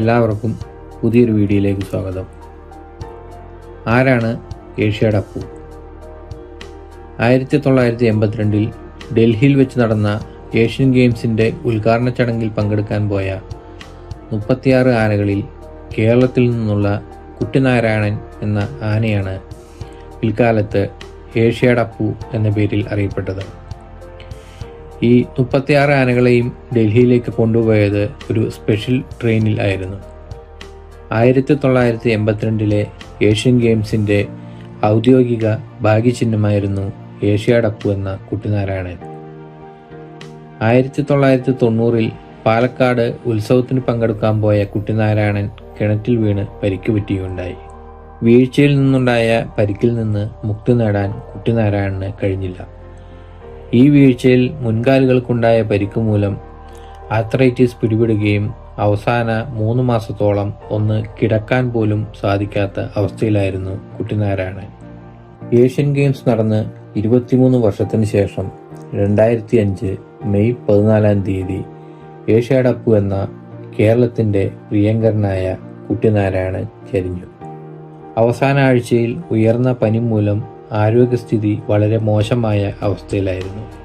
എല്ലാവർക്കും പുതിയൊരു വീഡിയോയിലേക്ക് സ്വാഗതം. ആരാണ് ഏഷ്യയുടെ അപ്പു? ആയിരത്തി തൊള്ളായിരത്തി എൺപത്തിരണ്ടിൽ ഡൽഹിയിൽ വെച്ച് നടന്ന ഏഷ്യൻ ഗെയിംസിന്റെ ഉദ്ഘാടന ചടങ്ങിൽ പങ്കെടുക്കാൻ പോയ മുപ്പത്തിയാറ് ആനകളിൽ കേരളത്തിൽ നിന്നുള്ള കുട്ടിനാരായണൻ എന്ന ആനയാണ് പിൽക്കാലത്ത് ഏഷ്യയുടെ അപ്പു എന്ന പേരിൽ അറിയപ്പെട്ടത്. ഈ മുപ്പത്തിയാറ് ആനകളെയും ഡൽഹിയിലേക്ക് കൊണ്ടുപോയത് ഒരു സ്പെഷ്യൽ ട്രെയിനിൽ ആയിരുന്നു. ആയിരത്തി തൊള്ളായിരത്തി എൺപത്തിരണ്ടിലെ ഏഷ്യൻ ഗെയിംസിന്റെ ഔദ്യോഗിക ഭാഗ്യചിഹ്നമായിരുന്നു ഏഷ്യാഡപ്പു എന്ന കുട്ടിനാരായണൻ. ആയിരത്തി തൊള്ളായിരത്തി തൊണ്ണൂറിൽ പാലക്കാട് ഉത്സവത്തിന് പങ്കെടുക്കാൻ പോയ കുട്ടിനാരായണൻ കിണറ്റിൽ വീണ് പരിക്ക് പറ്റുകയുണ്ടായി വീഴ്ചയിൽ നിന്നുണ്ടായ പരിക്കിൽ നിന്ന് മുക്തി നേടാൻ കുട്ടിനാരായണന് കഴിഞ്ഞില്ല. ഈ വീഴ്ചയിൽ മുൻകാലുകൾക്കുണ്ടായ പരിക്ക് മൂലം ആത്രൈറ്റിസ് പിടിപെടുകയും അവസാന മൂന്ന് മാസത്തോളം ഒന്ന് കിടക്കാൻ പോലും സാധിക്കാത്ത അവസ്ഥയിലായിരുന്നു കുട്ടിനാരായണൻ. ഏഷ്യൻ ഗെയിംസ് നടന്ന് ഇരുപത്തിമൂന്ന് വർഷത്തിന് ശേഷം രണ്ടായിരത്തി അഞ്ച് മെയ് പതിനാലാം തീയതി ഏഷ്യാഡപ്പു എന്ന കേരളത്തിന്റെ പ്രിയങ്കരനായ കുട്ടിനാരായണൻ ചരിഞ്ഞു. അവസാന ആഴ്ചയിൽ ഉയർന്ന പനി മൂലം ആരോഗ്യസ്ഥിതി വളരെ മോശമായ അവസ്ഥയിലായിരുന്നു.